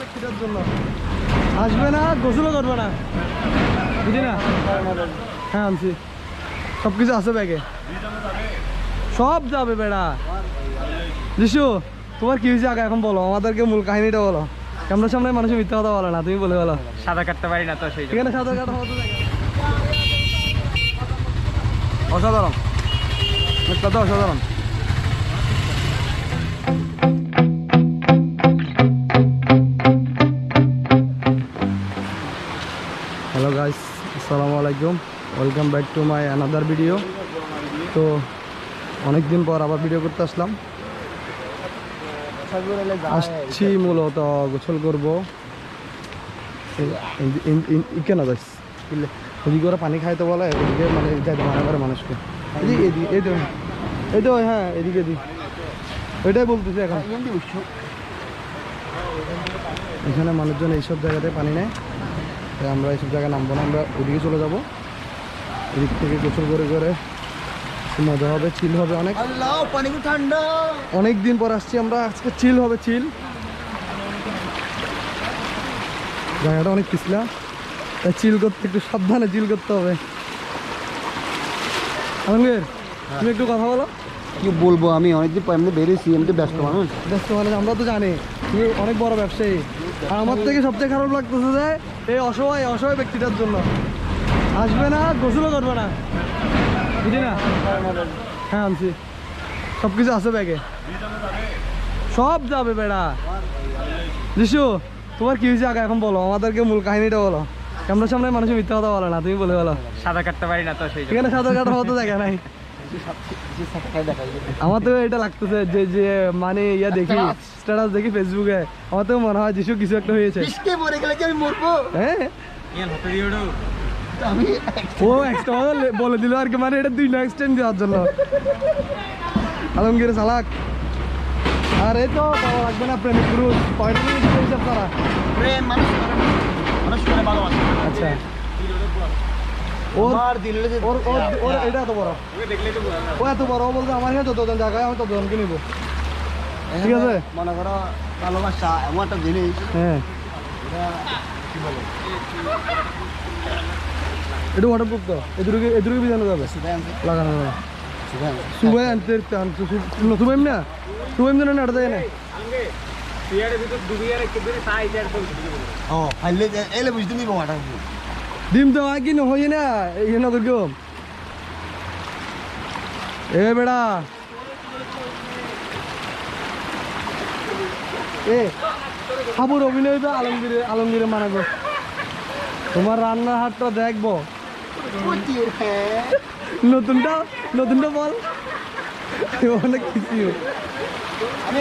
ব্যক্তিটার জন্য আসবে না গোসলও করবে না। বুঝি না? হ্যাঁ আনছি। সব কিছু আছে ব্যাগে। সব যাবে বেড়া। যিশু তোমার কি হয়েছে আগে? এখন বলো। আমাদেরকে মূল কাহিনীটা বলো। ক্যামেরার সামনে মানুষের মিথ্যা কথা বলে না তুমি বলে বলো। সাদা কাটতে পারি না তো সেই জন্য। এখানে সাঁতার কাটা অসাধারণ। একটা অসাধারণ। হ্যালো গাইস আসসালামু আলাইকুম। Welcome back to my another video তো অনেক দিন পর আবার ভিডিও করতে আসলাম। আসছি মূলত গোসল করব। কেন যাইস ওদিকে ওরা পানি খাইতে বলে ওদিকে মানে যাইতে মানা করে মানুষকে। এদিকে এদিকে এই তো এই তো হ্যাঁ এদিকে এদিকে ওইটাই বলতেছি এখন। এখানে মানুষজন এইসব জায়গাতে পানি নেয়। আমরা এইসব জায়গায় নামবো না আমরা ওদিকে চলে যাব। এদিক থেকে গোসল করে করে মজা হবে চিল হবে অনেক। ঠান্ডা। অনেক দিন পর আসছি আমরা আজকে চিল হবে চিল জায়গাটা অনেক পিছলা তাই চিল করতে একটু সাবধানে চিল করতে হবে। আলমগীর তুমি একটু কথা বলো। কি বলব আমি? অনেকদিন পর এমনি বেরিয়েছি তো ব্যস্ত মানুষ। ব্যস্ত মানে আমরা তো জানি তুমি অনেক বড় ব্যবসায়ী। আর আমার থেকে সবচেয়ে খারাপ লাগতেছে যে এই অসহায় অসহায় ব্যক্তিটার জন্য। আসবে না গোসলও করবে না। বুঝি না? হ্যাঁ আনছি। সব কিছু আছে ব্যাগে। সব যাবে বেড়া। যিশু তোমার কি হয়েছে আগে? এখন বলো। আমাদেরকে মূল কাহিনীটা বলো। ক্যামেরার সামনে মানুষের মিথ্যা কথা বলে না তুমি বলে বলো। সাদা কাটতে পারি না তো সেই এখানে সাঁতার কাটা হতো দেখা নাই। আমার তো এটা লাগতেছে যে যে মানে ইয়া দেখি স্ট্যাটাস দেখি ফেসবুকে আমার তো মনে হয় যিশু কিছু একটা হয়েছে। বৃষ্টি পড়ে গেলে কি আমি মরবো? হ্যাঁ? ও বলে দিল আর কি মানে এটা দুই না এক্সটেন্ড দেওয়ার জন্য। আলমগীর সালাক। আর এই তো পাওয়া লাগবে না প্রেমিক পুরুষ। কয়টা মিনিট হিসাব করা প্রেম মানুষ করে না। মানুষ করে ভালোবাসে। আচ্ছা। ওর ওর এটা এত বড়। ও এত বড় বলতে আমার এখানে যতজন জায়গায় আমি ততজনকে নিবো। ঠিক আছে। মনে করো ভালোবাসা এমন একটা জিনিস। হ্যাঁ। এটা কি বলে? এটা ওয়াটারপ্রুফ তো। এদুরকে এদুরকে বিজানো যাবে। লাগানো যাবে। সুবাই আনতে আনতে না? না না? তো ডিম আগে ন হই না? এই না কেউ এ বেড়া। এ হাবুর অভিনয় তো আলমগীরে আলমগীরে মানাবো। তোমার রান্নার হাটটা দেখব। নতুনটা নতুনটা বল অনেক কিছু এখানে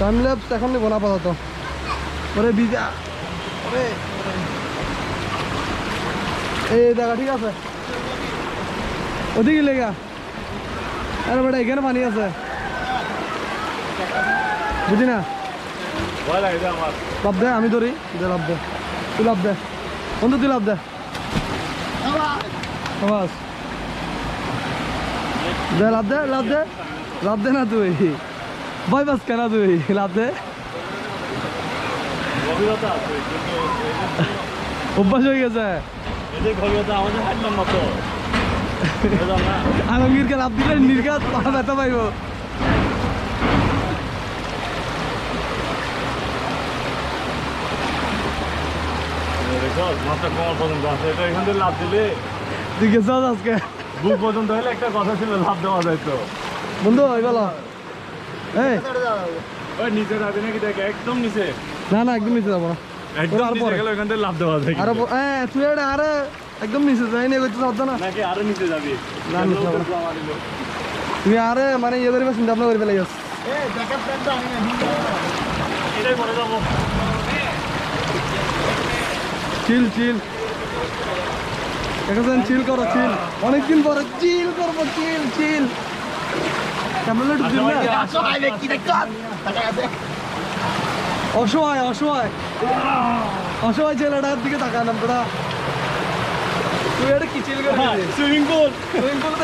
টাইম ল্যাপস নেব না আপাতত। ওরে বিজা। ওরে। এই দেখা ঠিক আছে। ওদিকে লেগা। আরে বেটা এখানে পানি আছে। বুঝি না লাভ দে আমি ধরি। দে লাভ দে। তুই লাভ দে। বন্ধু তুই লাভ দে। বাস দে লাভ দে লাভ দে। লাভ দে না তুই। ভয় পাস কেন তুই? লাভ দে। অভ্যাস হয়ে গেছে। আলমগীরকে লাভ দিলে নির্ঘাত ব্যথা পাইব। মাছটা কমার পর্যন্ত আছে। এটা এখান থেকে লাভ দিলে তুই আজকে। বুক পর্যন্ত হলে একটা কথা ছিল লাভ দেওয়া যাইতো বন্ধু গেল এই। ওই নিচে রাখি নাকি দেখ? একদম নিচে। না না একদম নিচে যাব না। একদম আর নিচে পরে। গেলে ওখান থেকে লাভ দেওয়া যায় আরও হ্যাঁ তুই এটা আরে একদম নিচে যাই নিয়ে করতে চাচ্ছ না। নাকি আরও নিচে যাবি? না, নিচে যাব তুমি আরে মানে ইয়ে করিবা চিন্তা ভাবনা করে গেছ এটাই পরে যাব। চিল চিল। দেখেছেন চিল করো চিল। অনেকদিন পরে চিল করব চিল চিল। অসহায় অসহায়। অসহায় ছেলেটার দিকে তাকান আপনারা তুই এটা কি চিল করে swimming pool. Swimming pool?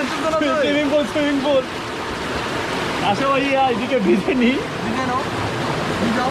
Swimming pool swimming pool. আসো ভাইয়া এদিকে ভিজে নি। নাও। যাও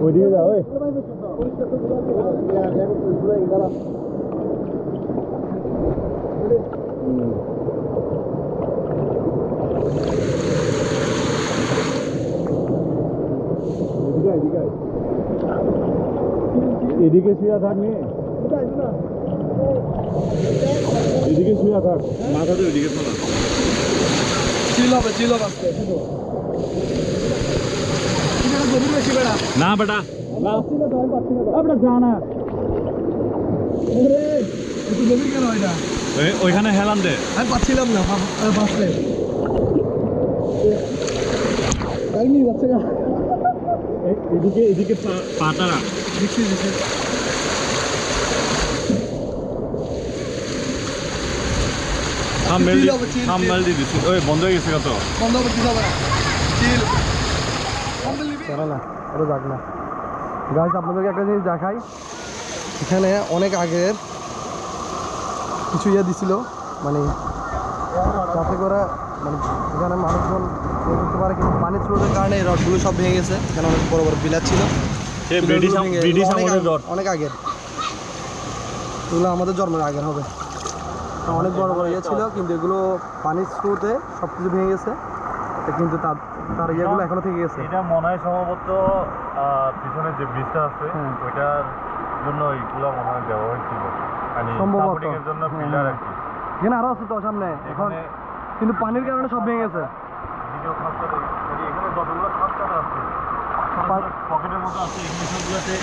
ওইদিকে যাও ওই এদিকে শুয়ে থাক নি এদিকে শুয়ে থাক মাথাতে ওইদিকে ফেলা চিল হবে চিল না বেটা ওইখানে হেলান দে আমি পাচ্ছিলাম না যাচ্ছে এদিকে এদিকে পাটা দেখছি দেখছি হাম মেল চিল হবে, চিল, হাম চিল। মেল দিয়ে দিছি ওই বন্ধ হয়ে গেছে কত বন্ধ হবে চিল না চিল কেন না এটা যাক না গাছ আপনাদেরকে একটা জিনিস দেখাই এখানে অনেক আগের কিছু ইয়ে দিছিল মানে যাতে করে মানে এখানে মানুষজন ইয়ে করতে পারে কিন্তু পানির স্রোতের কারণে এই রডগুলো সব ভেঙে গেছে এখানে অনেক বড় বড় বিলার ছিল অনেক আগের এগুলো আমাদের জন্মের আগের হবে অনেক বড় বড় ইয়ে ছিল কিন্তু এগুলো পানির স্রোতে সব কিছু ভেঙে গেছে কিন্তু তার তার ইয়েগুলো এখনও থেকে গেছে এটা মনে হয় সম্ভবত পিছনে যে ব্রিজটা আছে হ্যাঁ। ওইটার জন্য এইগুলো মনে হয় দেওয়া হয়েছিল মানে সম্ভবত। জন্য হ্যাঁ, পিলার হ্যাঁ। আর কি এখানে আরও আছে তো সামনে এখন কিন্তু পানির কারণে সব ভেঙে গেছে মানে এখানে যতগুলো খাঁচটা আছে পকেটের মতো আছে এগুলো সবগুলোতে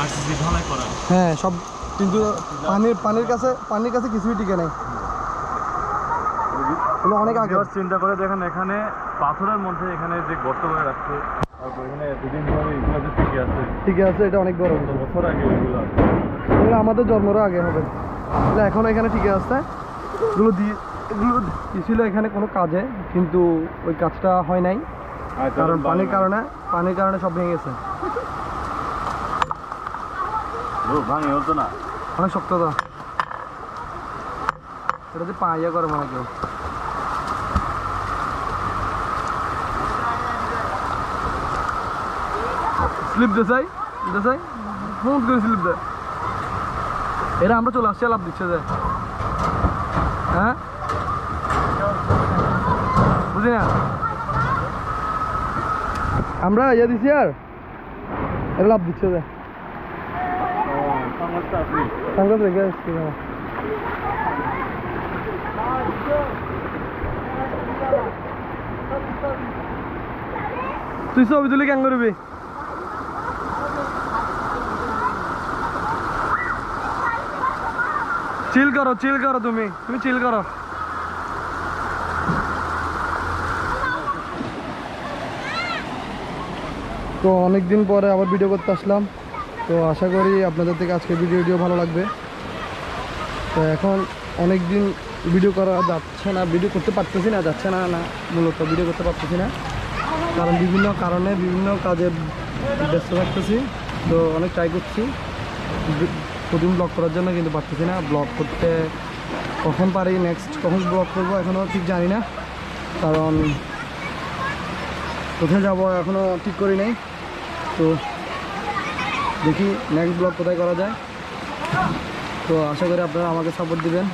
আরসিসি ঢালাই করা হ্যাঁ সব কিন্তু পানির পানির কাছে পানির কাছে কিছুই টিকে নেই। অনেক আগে। চিন্তা করে দেখেন এখানে পাথরের মধ্যে এখানে যে গর্ত করে রাখছে তারপর এখানে দুদিন ধরে এগুলো যে টিকে আছে। ঠিক আছে এটা অনেক বড়। বছর আগে এগুলো এগুলো আমাদের জন্মেরও আগে হবে। এগুলো এখনও এখানে টিকে আছে। এগুলো দিয়ে এগুলো ছিল এখানে কোনো কাজে কিন্তু ওই কাজটা হয় নাই। কারণ পানির কারণে পানির কারণে সব ভেঙে গেছে। ভাঙে হতো না। অনেক শক্ত তো। এটা যে পা ইয়ে করে মনে কেউ স্লিপ দেশাই দেশাই হুম করে স্লিপ দে। এরা আমরা চলে আসছি লাভ দিচ্ছে যে। হ্যাঁ? বুঝি না? আমরা ইয়ে দিছি আর, এরা লাভ দিচ্ছে যে। সাংবাদ রেখে আসছি হ্যাঁ তুই ছবি তুলি কেন করবি? চিল করো চিল করো তুমি। তুমি চিল করো। তো অনেক দিন পরে আবার ভিডিও করতে আসলাম। তো আশা করি আপনাদের থেকে আজকে ভিডিও ভিডিও ভালো লাগবে। তো এখন অনেক দিন ভিডিও করা যাচ্ছে না ভিডিও করতে পারতেছি না, যাচ্ছে না না, মূলত ভিডিও করতে পারতেছি না। কারণ বিভিন্ন কারণে, বিভিন্ন কাজে ব্যস্ত থাকতেছি, তো অনেক ট্রাই করছি। প্রতিদিন ব্লগ করার জন্য কিন্তু পারতেছি না ব্লগ করতে কখন পারি নেক্সট কখন ব্লগ করব এখনও ঠিক জানি না। কারণ কোথায় যাব এখনও ঠিক করি নাই। তো দেখি নেক্সট ব্লগ কোথায় করা যায়। তো আশা করি আপনারা আমাকে সাপোর্ট দিবেন।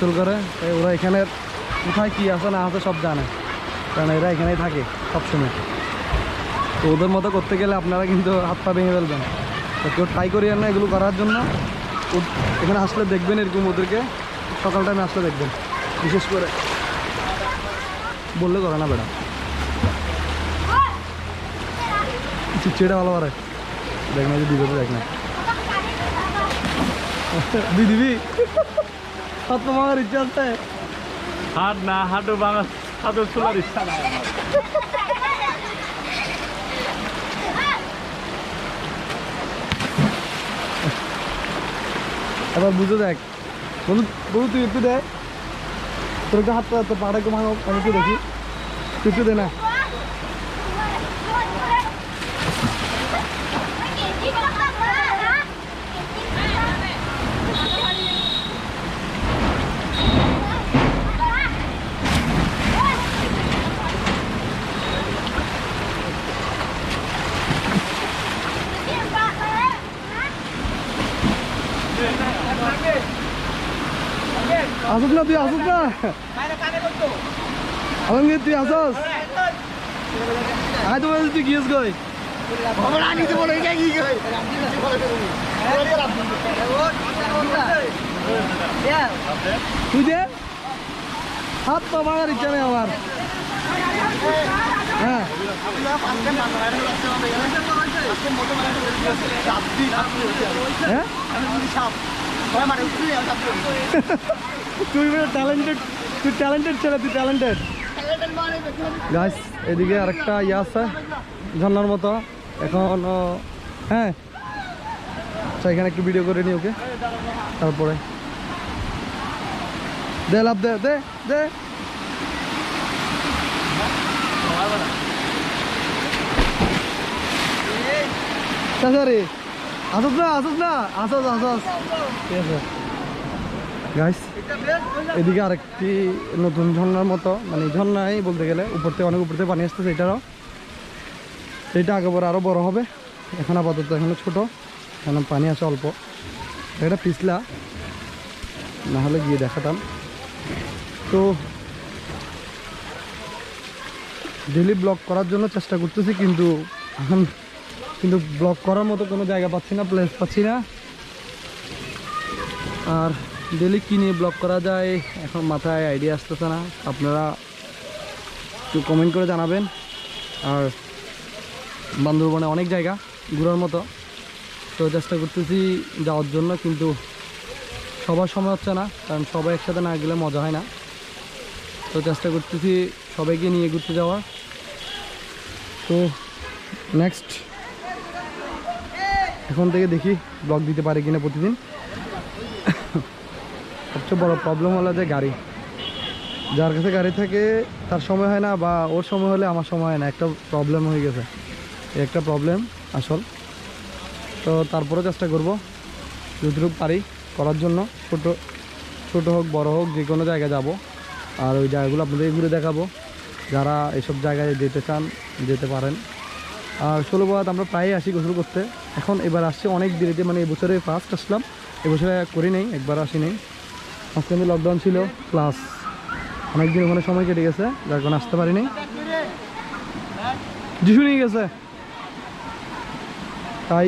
গোসল করে। তাই ওরা এখানে কোথায় কী আছে না আছে সব জানে। কারণ এরা এখানেই থাকে সবসময়। তো ওদের মতো করতে গেলে আপনারা কিন্তু হাত পা ভেঙে ফেলবেন। তো কেউ ট্রাই করিয়েন না এগুলো করার জন্য। এখানে আসলে দেখবেন এরকম ওদেরকে। সকাল টাইমে আসলে দেখবেন। বিশেষ করে। বললে করে না বেড়া চিচিটা ভালো পারে দেখ না দিবে দেখ না। দি দিবি। হাত ভাঙার ইচ্ছা আছে। হাট না হাটও বাংলা হাটও চলার ইচ্ছা নাই আমার। এবার বুঝে দেখ বলু বলু তুই একটু দে। তোর একটু হাত পা তোর পাড়া একটু ভাঙো আমি দেখি। তুই একটু দে না। আসুস না তুই আসুস না। আলমগীর তুই আসস আয় তো বলছি তুই গিয়েস গই তুই দে। হাত পা ভাঙার ইচ্ছা নেই আমার। হ্যাঁ? হ্যাঁ? তুই এদিকে আরেকটা ইয়ে আছে ঝর্নার মতো। এখন হ্যাঁ। আচ্ছা এখানে একটু ভিডিও করে নি ওকে তারপরে। দে লাভ, দে দে সরি আসস না আসস না আসস আসস ঠিক আছে। গাইস এদিকে আরেকটি নতুন ঝর্ণার মতো মানে ঝর্ণাই বলতে গেলে উপর থেকে অনেক উপর থেকে পানি আসতেছে এটারও। এটা আগে পরে আরও বড় হবে। এখন আপাতত এখনও ছোট। এখন পানি আছে অল্প। এটা পিছলা। না হলে গিয়ে দেখাতাম। তো ডেলি ব্লগ করার জন্য চেষ্টা করতেছি, কিন্তু এখন কিন্তু ব্লক করার মতো কোনো জায়গা পাচ্ছি না প্লেস পাচ্ছি না। আর ডেলি কী নিয়ে ব্লক করা যায়, এখন মাথায় আইডিয়া আসতেছে না। আপনারা একটু কমেন্ট করে জানাবেন। আর বান্দরবনে অনেক জায়গা, ঘোরার মতো। তো চেষ্টা করতেছি যাওয়ার জন্য, কিন্তু সবার সময় হচ্ছে না, কারণ সবাই একসাথে না গেলে মজা হয় না। তো চেষ্টা করতেছি সবাইকে নিয়ে ঘুরতে যাওয়ার। তো নেক্সট এখন থেকে দেখি ব্লগ দিতে পারি কিনা প্রতিদিন। সবচেয়ে বড় প্রবলেম হলো যে গাড়ি। যার কাছে গাড়ি থাকে, তার সময় হয় না বা ওর সময় হলে আমার সময় হয় না। একটা প্রবলেম হয়ে গেছে। একটা প্রবলেম আসল। তো তারপরে চেষ্টা করব। যতটুকু পারি করার জন্য। ছোট ছোট হোক, বড় হোক, যে কোনো জায়গায় যাব। আর ওই জায়গাগুলো আপনাদের ঘুরে দেখাবো। যারা এসব জায়গায় যেতে চান, যেতে পারেন। ষোলো বাদ আমরা প্রায়ই আসি গোসল করতে। এখন এবার আসছে অনেক দেরিতে মানে এবছরে ফার্স্ট আসলাম। এবছরে করি নেই, একবার আসি নেই কিন্তু লকডাউন ছিল প্লাস অনেকদিন ওখানে সময় কেটে গেছে, যার কারণে আসতে পারিনি। যিশু নিয়ে গেছে। তাই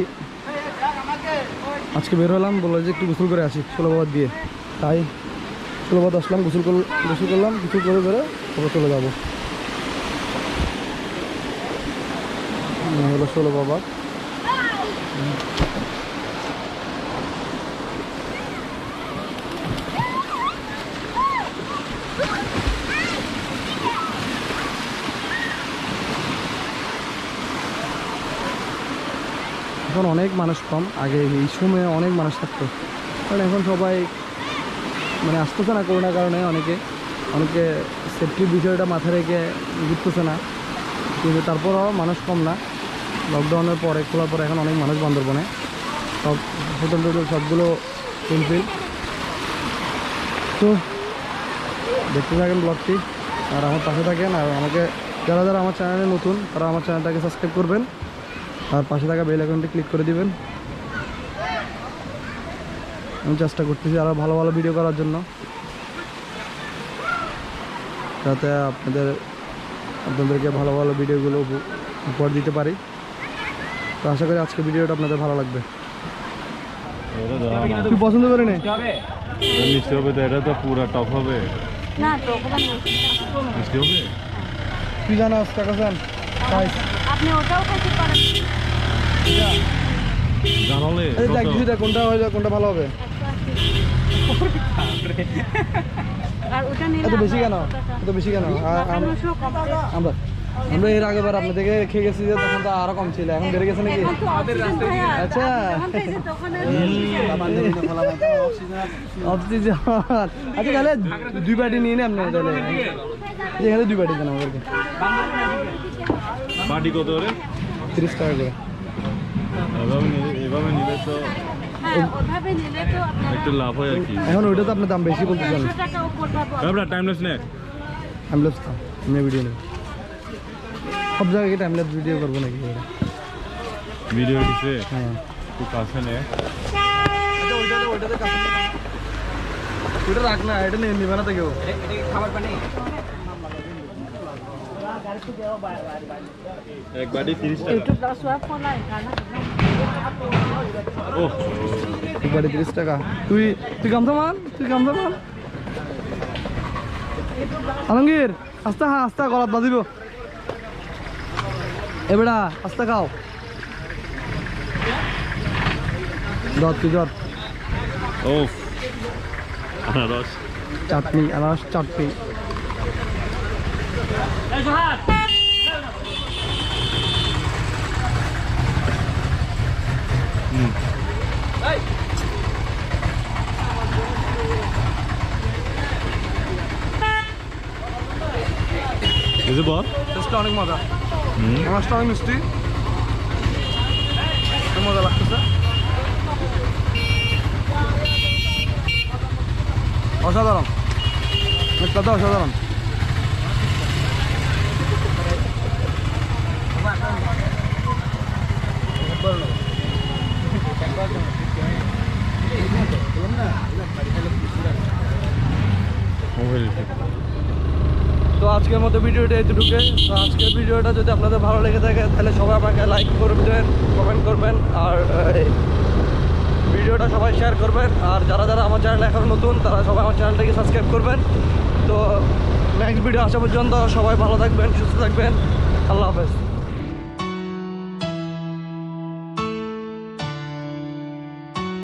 আজকে বের হলাম, বলল যে একটু গোসল করে আসি ষোলোবাদ দিয়ে। তাই ষোলোবাদ আসলাম, গোসল করল গোসল করলাম, গোসল করে করে তারপর চলে যাব। এই হলো ষোলো বাবা এখন অনেক মানুষ কম, আগে এই সময়ে অনেক মানুষ থাকতো। কারণ এখন সবাই মানে আসতেছে না করোনার কারণে অনেকে। অনেকে সেফটির বিষয়টা মাথায় রেখে ঘুরতেছে না। কিন্তু তারপরও মানুষ কম না। লকডাউনের পরে, খোলার পরে এখন অনেক মানুষ বান্দরবনে। সব হোটেল টোটেল সবগুলো ফুলফিল তো, দেখতে থাকেন ব্লগটি আর আমার পাশে থাকেন, আর আমাকে, যারা যারা আমার চ্যানেলে নতুন, তারা আমার চ্যানেলটাকে সাবস্ক্রাইব করবেন, আর পাশে থাকা বেল আইকনটি ক্লিক করে দিবেন। আমি চেষ্টা করতেছি আরও ভালো ভালো ভিডিও করার জন্য, যাতে আপনাদের, আপনাদেরকে ভালো ভালো ভিডিওগুলো উপ- উপহার দিতে পারি। তো আশা করি আজকে ভিডিওটা আপনাদের ভালো লাগবে। তুই পছন্দ করে নে কি হবে। এটা মিষ্টি হবে তো এটা তো পুরা টপ হবে। মিষ্টি হবে? তুই জানাস টাকা চান প্রাইস আপনি ওটাও খাইতে পারেন। জানালে এই কত? দেখ কোনটা হয়ে কোনটা ভালো হবে। আর ওটা নিলে এত বেশি কেন? এত বেশি কেন। আমরা আমরা এর আগেবার আপনার থেকে খেয়ে গেছি যে তখন তো আরও কম ছিল এখন বেড়ে গেছে নাকি এখন তো oxygen ভাইয়া, আচ্ছা। যখন খাইছি তখন আর oxygen। অক্সিজেন আচ্ছা তাহলে দুই বাটি নিয়ে নে আপনি তাহলে এখানে দুই বাটি দেন আমাদেরকে বাটি কত রে তিরিশ টাকা করে এভাবে নিলে এভাবে নিলে তো হ্যাঁ, ওভাবে নিলে তো আপনারা একটু লাভ হয় আর কি এখন ওইটা তো আপনার দাম বেশি বলতেছেন দেড়শো টাকা উপর পাবো। ব্যাপারটা টাইমলেস নে আমি লোক আমি ভিডিও নেব সব জায়গায় কি টাইমলেস ভিডিও করব নাকি? ভিডিও দিছে? হ্যাঁ। একটু কাছে নে। ওইটা রাখ না এটা নিয়ে নিবে না তো কেউ। খাবার পানি? এক বাটি তিরিশ টাকা। তুই তুই গামছা মান তুই গামছা মান আলমগীর আস্তে হ্যাঁ আস্তে গলাত বাঁধিব এবেড়া আস্তে খাও। তুই দর ও আনারস। চাটনি আনারস চাটনি। বল। অনেক মজা। আনারসটা অনেক মিষ্টি। মজা লাগতেছে। অসাধারণ। কথা অসাধারণ মোবাইল তো আজকের মতো ভিডিওটা এতটুকু। তো আজকের ভিডিওটা যদি আপনাদের ভালো লেগে থাকে, তাহলে সবাই আমাকে লাইক করবেন কমেন্ট করবেন, আর ভিডিওটা সবাই শেয়ার করবেন। আর যারা যারা আমার চ্যানেল এখন নতুন, তারা সবাই আমার চ্যানেলটাকে সাবস্ক্রাইব করবেন। তো নেক্সট ভিডিও আসা পর্যন্ত সবাই ভালো থাকবেন, সুস্থ থাকবেন। আল্লাহ হাফেজ।